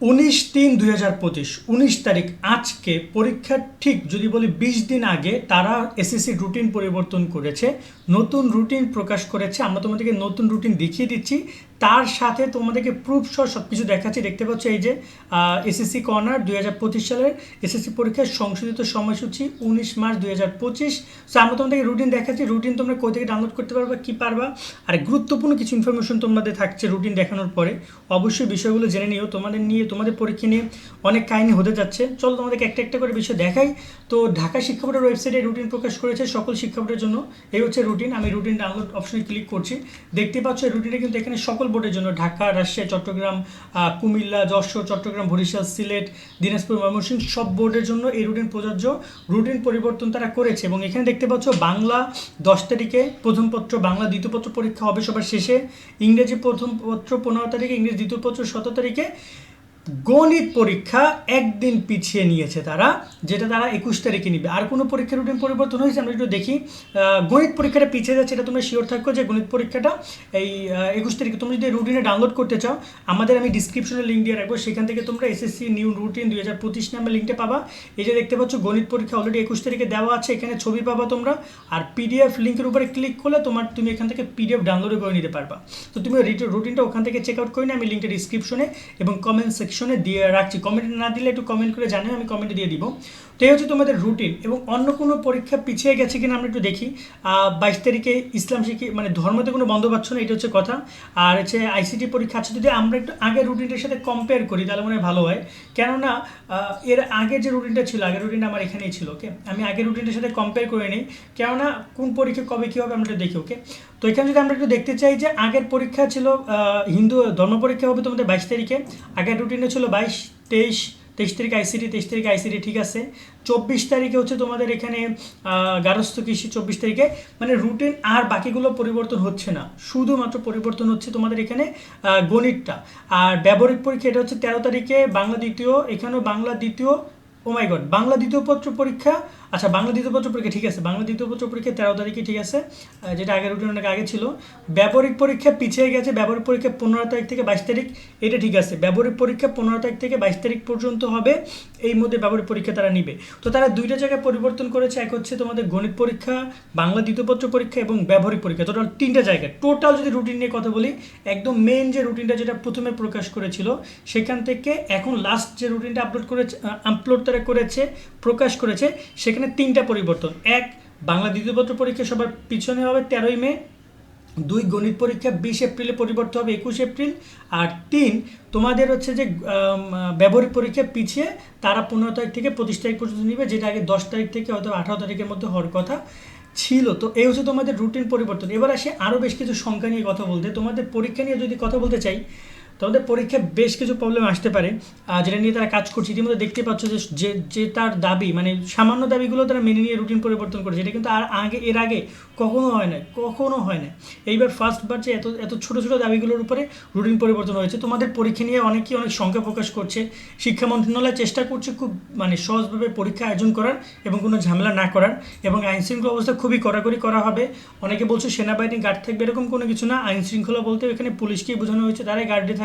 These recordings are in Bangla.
উনিশ তিন দুই হাজার পঁচিশ, উনিশ তারিখ আজকে পরীক্ষার ঠিক যদি বলি বিশ দিন আগে তারা এসএসসি রুটিন পরিবর্তন করেছে, নতুন রুটিন প্রকাশ করেছে। আমরা তোমাদেরকে নতুন রুটিন দেখিয়ে দিচ্ছি। তার সাথে তোমাদেরকে প্রুফ সহ সব কিছু দেখাচ্ছি। দেখতে পাচ্ছ এই যে এসএসসি কর্নার দুই হাজার পঁচিশ সালের এসএসসি পরীক্ষার সংশোধিত সময়সূচি উনিশ মার্চ দুই হাজার পঁচিশ। সো আমরা তোমাদেরকে রুটিন দেখাচ্ছি। রুটিন তোমরা কোথা থেকে ডাউনলোড করতে পারবা, কী পারবা? আর গুরুত্বপূর্ণ কিছু ইনফরমেশন তোমাদের থাকছে রুটিন দেখানোর পরে। অবশ্যই বিষয়গুলো জেনে নিও। তোমাদের নিয়ে, তোমাদের পরীক্ষা নিয়ে অনেক কাহিনী হতে যাচ্ছে। চলো তোমাদেরকে একটা একটা করে বিষয় দেখাই। তো, ঢাকা শিক্ষা বোর্ডের ওয়েবসাইটে রুটিন প্রকাশ করেছে সকল শিক্ষা বোর্ডের জন্য। এই হচ্ছে রুটিন আমি রুটিন ডাউনলোড অপশনে ক্লিক করছি। দেখতে পাচ্ছ রুটিনে কিন্তু এখানে সকল বোর্ডের জন্য ঢাকা, রাজশাহী, চট্টগ্রাম কুমিল্লা, যশোর, চট্টগ্রাম, বরিশাল, সিলেট, দিনাজপুর, ময়মনসিংহ সব বোর্ডের জন্য এই রুটিন প্রযোজ্য। রুটিন পরিবর্তন তারা করেছে এবং এখানে দেখতে পাচ্ছ বাংলা দশ তারিখে প্রথম পত্র, বাংলা দ্বিতীয় পত্র পরীক্ষা হবে সবার শেষে। ইংরেজি প্রথম পত্র পনেরো তারিখে, ইংরেজি দ্বিতীয় পত্র সতেরো তারিখে। গণিত পরীক্ষা একদিন পিছিয়ে নিয়েছে তারা, যেটা তারা একুশ তারিখে নিবে। আর কোনো পরীক্ষার রুটিন পরিবর্তন হয়েছে? আমরা একটু দেখি। গণিত পরীক্ষাটা পিছিয়ে যাচ্ছে, এটা তোমরা শিওর থাকো যে গণিত পরীক্ষাটা এই একুশ তারিখে। তুমি যদি রুটিনে ডাউনলোড করতে চাও, আমাদের আমি ডিসক্রিপশনে লিঙ্ক দিয়ে রাখব। সেখান থেকে তোমরা এসএসসি নিউ রুটিন দুই হাজার পঁচিশ নাম্বার লিঙ্কটা পাবা। এই যে দেখতে পাচ্ছ, গণিত পরীক্ষা অলরেডি একুশ তারিখে দেওয়া আছে, এখানে ছবি পাবা তোমরা। আর পিডিএফ লিঙ্কের উপরে ক্লিক করলে তোমার, তুমি এখান থেকে পিডিএফ ডাউনলোড করে নিতে পারবা। তো তুমি রুটিনটা ওখান থেকে চেক আউট করে আমি লিঙ্কটা ডিসক্রিপশনে এবং কমেন্ট সেকশনে দিয়ে রাখছি। কমেন্ট না দিলে একটু কমেন্ট করে জানাও, আমি কমেন্টে দিয়ে দিব। তো এই হচ্ছে তোমাদের রুটিন এবং অন্য কোনো পরীক্ষা পিছিয়ে গেছে কিনা আমরা একটু দেখি। বাইশ তারিখে ইসলাম শিখি মানে ধর্মতে কোনো বন্ধ পাচ্ছ না, এটা হচ্ছে কথা। আর হচ্ছে আইসিটি পরীক্ষা আছে, যদি আমরা একটু আগের রুটিনটার সাথে কম্পেয়ার করি, তাহলে মনে হয় ভালো হয়। কেননা এর আগে যে রুটিনটা ছিল, আগের রুটিনটা আমার এখানেই ছিল ওকে আমি আগের রুটিনটার সাথে কম্পেয়ার করে নিই। কেননা, কোন পরীক্ষা কবে কী হবে আমরা দেখি ওকে তো এখানে যদি আমরা একটু দেখতে চাই যে আগের পরীক্ষা ছিল হিন্দু ধর্ম পরীক্ষা হবে তোমাদের বাইশ তারিখে। আগের রুটিনে ছিল বাইশ, তেইশ তেইশ তারিখ আইসিটি তেইশ তারিখ আইসিটি ঠিক আছে। চব্বিশ তারিখে হচ্ছে তোমাদের এখানে গারস্থ কৃষি চব্বিশ তারিখে। মানে রুটিন আর বাকিগুলো পরিবর্তন হচ্ছে না। শুধুমাত্র পরিবর্তন হচ্ছে তোমাদের এখানে গণিতটা। আর ব্যবহারিক পরীক্ষা, এটা হচ্ছে তেরো তারিখে, বাংলা দ্বিতীয়, এখানেও বাংলা দ্বিতীয়, ও মাই গড বাংলা দ্বিতীয় পত্র পরীক্ষা আচ্ছা বাংলা দ্বিতীয় পত্র পরীক্ষা, ঠিক আছে। বাংলা দ্বিতীয় পত্র পরীক্ষা তেরো তারিখে, ঠিক আছে। যেটা আগের রুটিন অনেক আগে ছিল। ব্যবহারিক পরীক্ষা পিছিয়ে গেছে, ব্যবহারিক পরীক্ষা পনেরো তারিখ থেকে বাইশ তারিখ, এটা ঠিক আছে। ব্যবহারিক পরীক্ষা পনেরো তারিখ থেকে বাইশ তারিখ পর্যন্ত হবে, এই মধ্যে ব্যবহারিক পরীক্ষা তারা নিবে। তো তারা দুইটা জায়গায় পরিবর্তন করেছে, এক হচ্ছে তোমাদের গণিত পরীক্ষা, বাংলা দ্বিতীয় পত্র পরীক্ষা এবং ব্যবহারিক পরীক্ষা টোটাল তিনটা জায়গায়। টোটাল যদি রুটিন নিয়ে কথা বলি, একদম মেন যে রুটিনটা যেটা প্রথমে প্রকাশ করেছিল, সেখান থেকে এখন লাস্ট যে রুটিনটা আপলোড করেছে আপলোড তারা করেছে, প্রকাশ করেছে, সেখানে তিনটা পরিবর্তন। এক, বাংলা দ্বিতীয় পত্র পরীক্ষা সবার পিছনে হবে তেরোই মে। দুই, গণিত পরীক্ষা বিশ এপ্রিলে পরিবর্তন হবে একুশ এপ্রিল। আর তিন, তোমাদের হচ্ছে যে ব্যবহারিক পরীক্ষা পিছিয়ে তারা পনেরো তারিখ থেকে পঁচিশ তারিখ পর্যন্ত নিবে, যেটা আগে দশ তারিখ থেকে হয়তো আঠারো তারিখের মধ্যে হওয়ার কথা ছিল। তো এই হচ্ছে তোমাদের রুটিন পরিবর্তন। এবার আসে আরও বেশ কিছু সংখ্যা নিয়ে কথা বলতে। তোমাদের পরীক্ষা নিয়ে যদি কথা বলতে চাই তোমাদের পরীক্ষায় বেশ কিছু প্রবলেম আসতে পারে আহ, যেটা নিয়ে তারা কাজ করছে। ইতিমধ্যে দেখতে পাচ্ছ যে যে যে তার দাবি মানে সামান্য দাবিগুলো তারা মেনে নিয়ে রুটিন পরিবর্তন করেছে। এটা কিন্তু আর আগে এর আগে কখনো হয় না কখনো হয় না এইবার ফার্স্টবার যে এত এত ছোটো ছোটো দাবিগুলোর উপরে রুটিন পরিবর্তন হয়েছে। তোমাদের পরীক্ষা নিয়ে অনেকেই অনেক সংখ্যা প্রকাশ করছে। শিক্ষা মন্ত্রণালয় চেষ্টা করছে খুব মানে সহজভাবে পরীক্ষা আয়োজন করার এবং কোনো ঝামেলা না করার। এবং আইন শৃঙ্খলা অবস্থা খুবই কড়াকড়ি করা হবে। অনেকে বলছে সেনাবাহিনী গার্ড থাকবে এরকম কোনো কিছু না। আইনশৃঙ্খলা বলতে এখানে পুলিশকেই বোঝানো হয়েছে। তারাই গার্ডে থাকবে।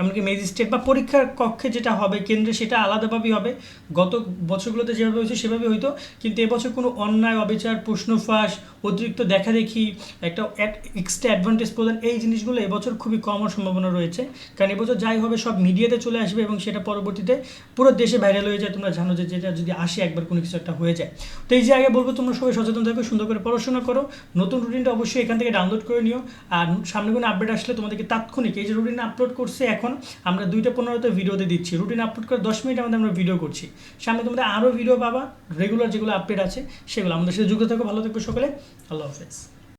এমনকি ম্যাজিস্ট্রেট বা পরীক্ষার কক্ষে যেটা হবে, কেন্দ্রে সেটা আলাদাভাবেই হবে। গত বছরগুলোতে যেভাবে হয়েছে, সেভাবে হইতো কিন্তু এবছর কোনো অন্যায়, অবিচার প্রশ্ন ফাঁস অতিরিক্ত দেখা দেখি একটা এক্সট্রা অ্যাডভান্টেজ প্রদান, এই জিনিসগুলো এবছর খুবই কম সম্ভাবনা রয়েছে। কারণ এবছর যাই হবে, সব মিডিয়াতে চলে আসবে এবং সেটা পরবর্তীতে পুরো দেশে ভাইরাল হয়ে যায়। তোমরা জানো যে যেটা যদি আসে, একবার কোনো কিছু একটা হয়ে যায়। তো এই যে আগে বলব, তোমরা সবাই সচেতন থাকো, সুন্দর করে পড়াশোনা করো। নতুন রুটিনটা অবশ্যই এখান থেকে ডাউনলোড করে নিও। আর সামনে কোনো আপডেট আসলে তোমাদেরকে তাৎক্ষণিক এই যে রুটিন আপলোড করছে এখন, আমরা দুইটা পনেরোতে ভিডিওতে দিচ্ছি। রুটিন আপলোড করে দশ মিনিট আমাদের আমরা ভিডিও করছি। সামনে তোমাদের আরও ভিডিও পাবা রেগুলার যেগুলো আপডেট আছে, সেগুলো। আমাদের সাথে যুক্ত থাকো, ভালো থাকবে সকলে। আল্লাহ হাফেজ।